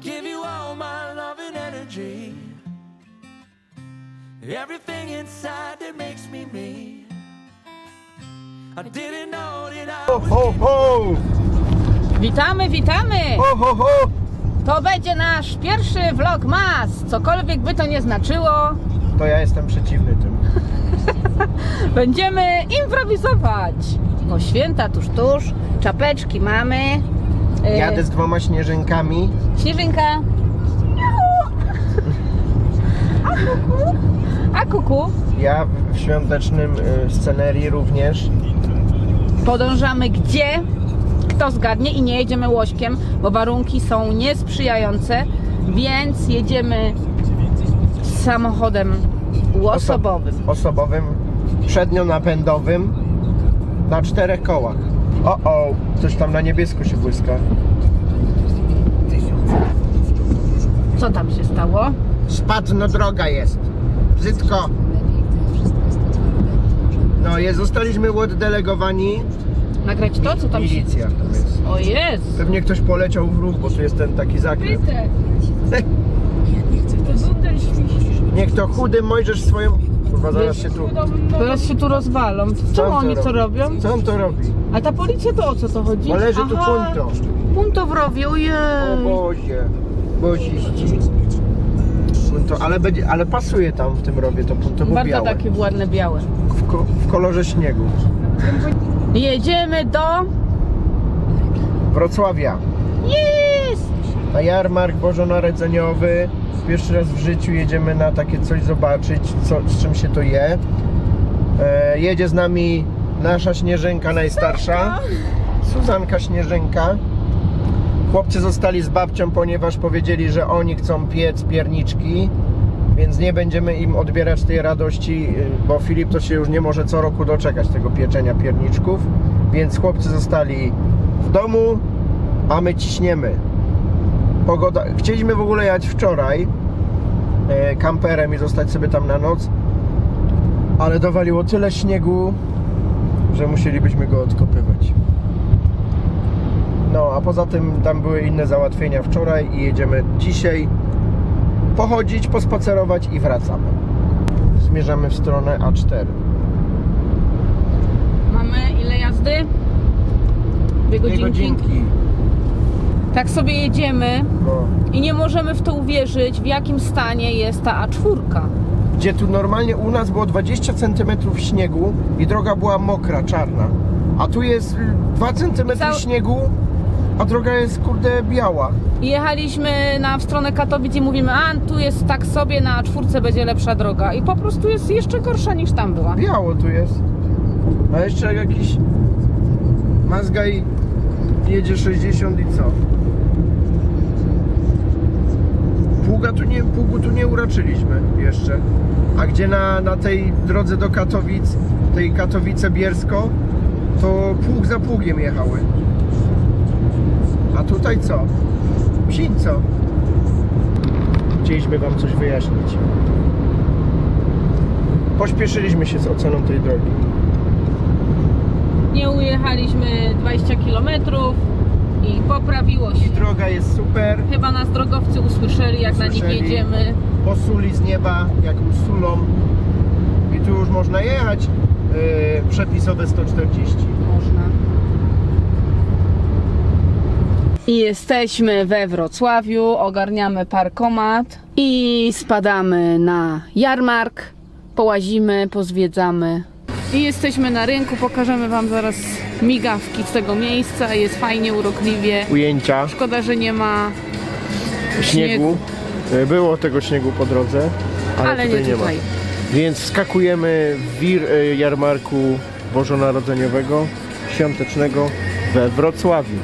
give you all my love and energy. Everything inside that makes me me. I didn't know that I Ho, ho, ho! Witamy, witamy! Ho, ho, ho! To będzie nasz pierwszy vlog mas. Cokolwiek by to nie znaczyło, To ja jestem przeciwny tym. będziemy improwizować. Bo święta tuż, tuż, czapeczki mamy. E, Jadę z dwoma śnieżynkami. Śnieżynka. A kuku? A kuku? Ja w świątecznym y, scenerii również. Podążamy gdzie? Kto zgadnie i nie jedziemy łośkiem, bo warunki są niesprzyjające, więc jedziemy samochodem osobowym. Osobowym, przednionapędowym, na czterech kołach. O, o, coś tam na niebiesko się błyska. Co tam się stało? Spadno droga jest. Brzydko. No, jest, zostaliśmy oddelegowani. Nagrać to, co tam się... Milicja tam jest. O jest! Pewnie ktoś poleciał w ruch, bo tu jest ten taki zakręt. Niech to chudy Mojżesz swoją... Kurwa, zaraz się tu... Teraz się tu rozwalą. Co Czemu on oni to co robi? robią? Co on to robi? A ta policja to o co to chodzi? Bo leży tu Aha, punto. Punto w rowie, O ojej. Bozie. Boziści. Punto, ale, będzie, ale pasuje tam w tym rowie to punto, bo Bardzo białe. takie ładne białe. W, ko- w kolorze śniegu. Jedziemy do... Wrocławia. Jest! Na jarmark bożonarodzeniowy. Pierwszy raz w życiu jedziemy na takie coś zobaczyć, co, z czym się to je. E, jedzie z nami nasza Śnieżynka najstarsza. Suzanka Śnieżynka. Chłopcy zostali z babcią, ponieważ powiedzieli, że oni chcą piec pierniczki, więc nie będziemy im odbierać tej radości, y, bo Filip to się już nie może co roku doczekać tego pieczenia pierniczków, więc chłopcy zostali w domu, a my ciśniemy. Pogoda. Chcieliśmy w ogóle jechać wczoraj e, kamperem i zostać sobie tam na noc, ale dowaliło tyle śniegu, że musielibyśmy go odkopywać. No, a poza tym tam były inne załatwienia wczoraj i jedziemy dzisiaj pochodzić, pospacerować i wracamy. Zmierzamy w stronę A4. Mamy ile jazdy? Dwie Dwie godzinki. Tak sobie jedziemy No. i nie możemy w to uwierzyć, w jakim stanie jest ta A4. Gdzie tu normalnie u nas było 20 cm śniegu i droga była mokra, czarna. A tu jest y, 2 cm Cał- śniegu, a droga jest kurde biała. I Jechaliśmy na w stronę Katowic i mówimy, a tu jest tak sobie, na czwórce będzie lepsza droga. I po prostu jest jeszcze gorsza niż tam była. Biało tu jest. A jeszcze jakiś Mazga i jedzie 60 i co? Pługa tu nie, pługu tu nie uraczyliśmy jeszcze. A gdzie na, na tej drodze do Katowic, tej Katowice-Biersko, to pług za pługiem jechały. A tutaj co? Psińco. Chcieliśmy wam coś wyjaśnić. Pośpieszyliśmy się z oceną tej drogi. Nie ujechaliśmy 20 km i poprawiło się. I droga jest super. Chyba nas drogowcy usłyszeli, jak na nich Usłyszeli. jedziemy. Posuli z nieba, jak usulą. I tu już można jechać. Yy, przepisowe 140. Można. I jesteśmy we Wrocławiu, ogarniamy parkomat i spadamy na jarmark, połazimy, pozwiedzamy. I jesteśmy na rynku, pokażemy Wam zaraz migawki z tego miejsca, jest fajnie, urokliwie. Ujęcia Szkoda, że nie ma śniegu. Yy, Było tego śniegu po drodze, ale, ale tutaj nie nie tutaj. ma. Więc wskakujemy w wir yy, jarmarku bożonarodzeniowego, świątecznego we Wrocławiu.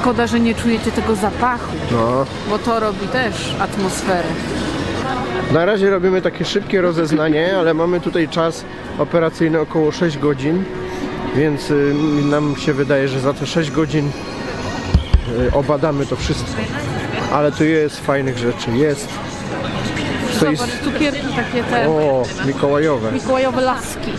Szkoda, że nie czujecie tego zapachu, No. bo to robi też atmosferę. Na razie robimy takie szybkie rozeznanie, ale mamy tutaj czas operacyjny około 6 godzin, więc y, nam się wydaje, że za te 6 godzin y, obadamy to wszystko. Ale tu jest fajnych rzeczy, jest. To Zobacz, jest... cukierki takie te O, mikołajowe. mikołajowe laski.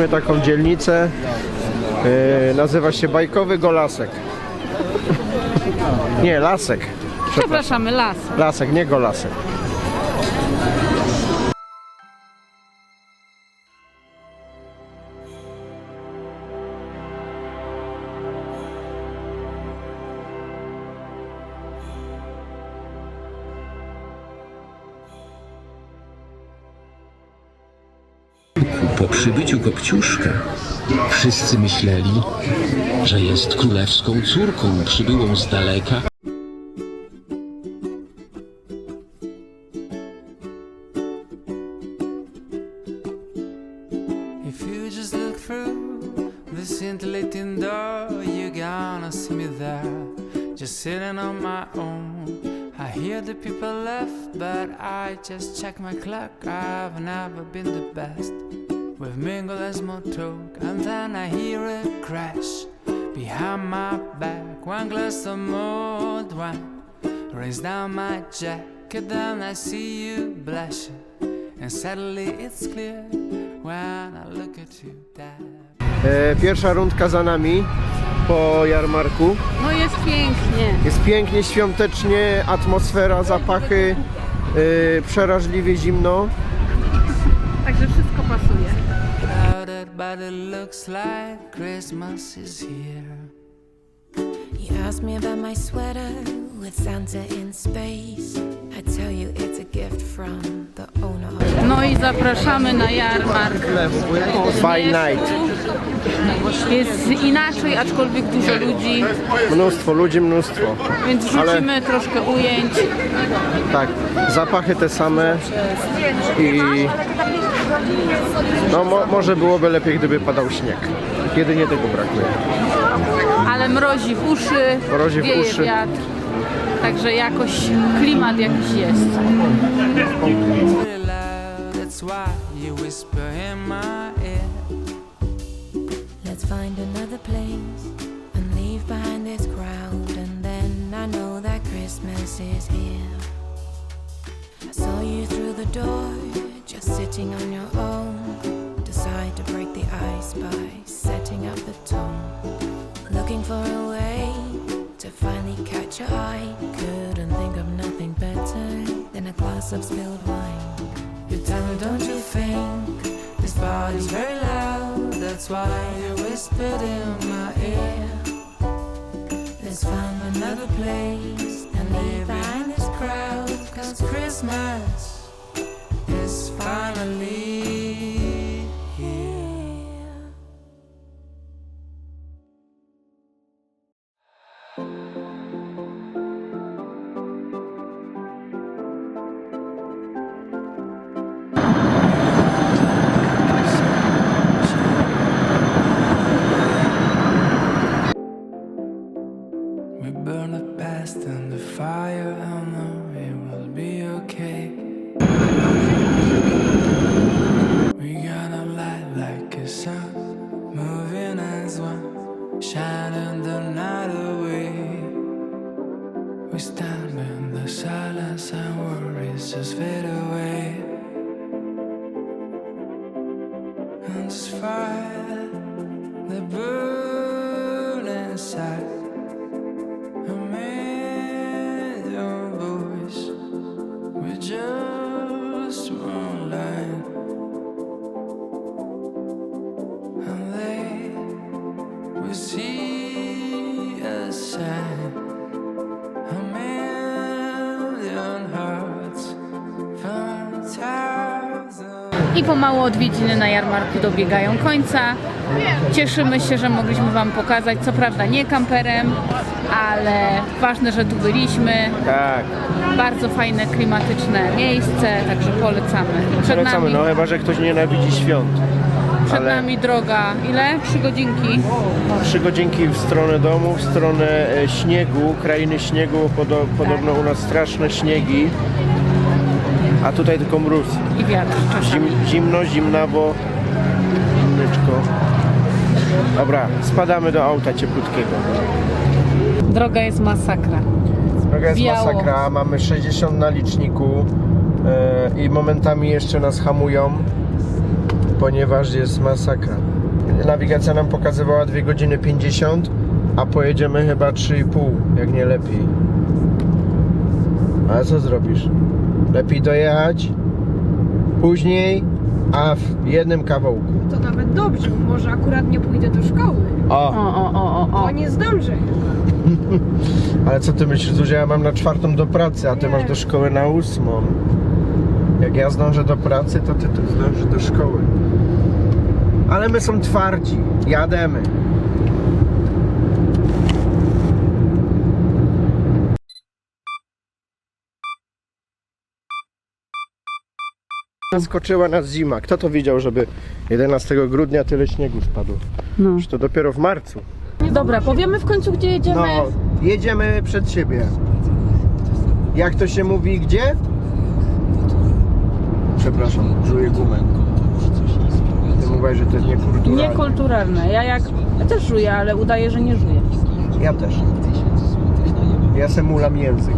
Znaleźliśmy taką dzielnicę, y, nazywa się Bajkowy Golasek. Nie, Lasek. Przepraszamy, las. Lasek, nie Golasek. Po przybyciu Kopciuszka wszyscy myśleli, że jest królewską córką przybyłą z daleka, scintillating door, you're gonna see me there. I hear the people left, but I just check my clock. I've never been the best. We've mingled as more talk, and then I hear a crash behind my back. One glass of mulled wine rains down my jacket, then I see you blushing. And suddenly it's clear when I look at you, Dad. E, Pierwsza rundka za nami po jarmarku. No jest pięknie. Jest pięknie, świątecznie, atmosfera, zapachy, e, przeraźliwie zimno. Także wszystko pasuje. Crowded, but it looks like Christmas is here. You asked me about my sweater with Santa in space. I tell you it's a gift from the owner of No i zapraszamy na jarmark. By night. Jest inaczej, aczkolwiek dużo ludzi, Mnóstwo ludzi, mnóstwo. więc wrzucimy troszkę ujęć. Tak, zapachy te same i no mo, może byłoby lepiej, gdyby padał śnieg. Jedynie tego brakuje. ale mrozi w uszy, Mrozi w wieje uszy. wiatr. Także jakoś klimat jakiś jest. That's why you whisper in my ear. Let's find another door, just sitting on your own. Decide to break the ice by setting up the tone. Looking for a way to finally catch your eye. Couldn't think of nothing better than a glass of spilled wine. You tell me, don't you think this party's very loud? That's why you whispered in my ear. Let's find Another place and leave behind this crowd. Cause Christmas finally stand in the silence and worries just fade away. And just fire the burn inside. A your voice We just one line. And they will see us. I pomału odwiedziny na jarmarku dobiegają końca. Cieszymy się, że mogliśmy Wam pokazać, co prawda nie kamperem, ale ważne, że tu byliśmy. Tak, Bardzo fajne, klimatyczne miejsce, także polecamy. Przed polecamy, nami, no chyba, że ktoś nienawidzi świąt. przed ale- nami droga, ile? Trzy godzinki. Trzy godzinki w stronę domu, w stronę e, śniegu, krainy śniegu, podo, podobno u nas straszne śniegi, a tutaj tylko mróz. I wiatr czasami. Zim, zimno, zimnawo, zimnyczko. Dobra, spadamy do auta cieplutkiego. Droga jest masakra. Droga jest Biało. masakra, mamy 60 na liczniku e, i momentami jeszcze nas hamują, ponieważ jest masakra. Nawigacja nam pokazywała 2 godziny 50, a pojedziemy chyba 3,5, jak nie lepiej. Ale co zrobisz? Lepiej dojechać później, a w jednym kawałku. To nawet dobrze, bo może akurat nie pójdę do szkoły. O, O, o, o, o, o. Bo nie zdążę. ale co ty myślisz, Zuzia? Ja mam na czwartą do pracy, a ty Nie. masz do szkoły na ósmą. Jak ja zdążę do pracy, to ty tu zdążysz do szkoły. Ale my są twardzi. Jademy. Zaskoczyła nas zima. Kto to widział, żeby 11 grudnia tyle śniegu spadło? No. Już to dopiero w marcu. Dobra, powiemy w końcu, gdzie jedziemy. No, jedziemy przed siebie. Jak to się mówi, gdzie? Przepraszam, żuję gumę. Ty mówisz, że to jest niekulturalne. Niekulturalne. Ja jak. Ja też żuję, ale udaję, że nie żuję. Ja też. Ja se mulam język.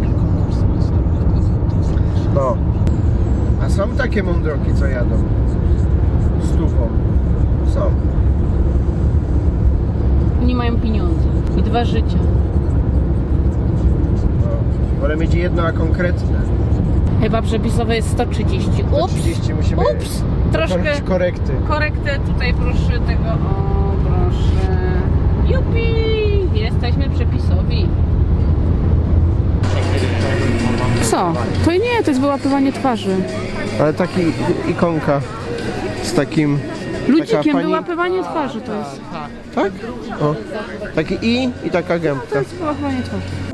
No. Są takie mądroki, co jadą. Stufą. Są. Nie mają pieniędzy. I dwa życia. No. Wolę mieć jedno, a konkretne. Chyba przepisowe jest 130. Ups! 30 musimy Ups! Troszkę korekty. korektę tutaj proszę tego. O, proszę. Jupi! Jesteśmy przepisowi. Co? To nie, to jest wyłapywanie twarzy. Ale taki ikonka z takim. Ludzikiem pani- wyłapywanie twarzy to jest. Tak? O. Taki i i taka gębka. To jest wyłapywanie twarzy.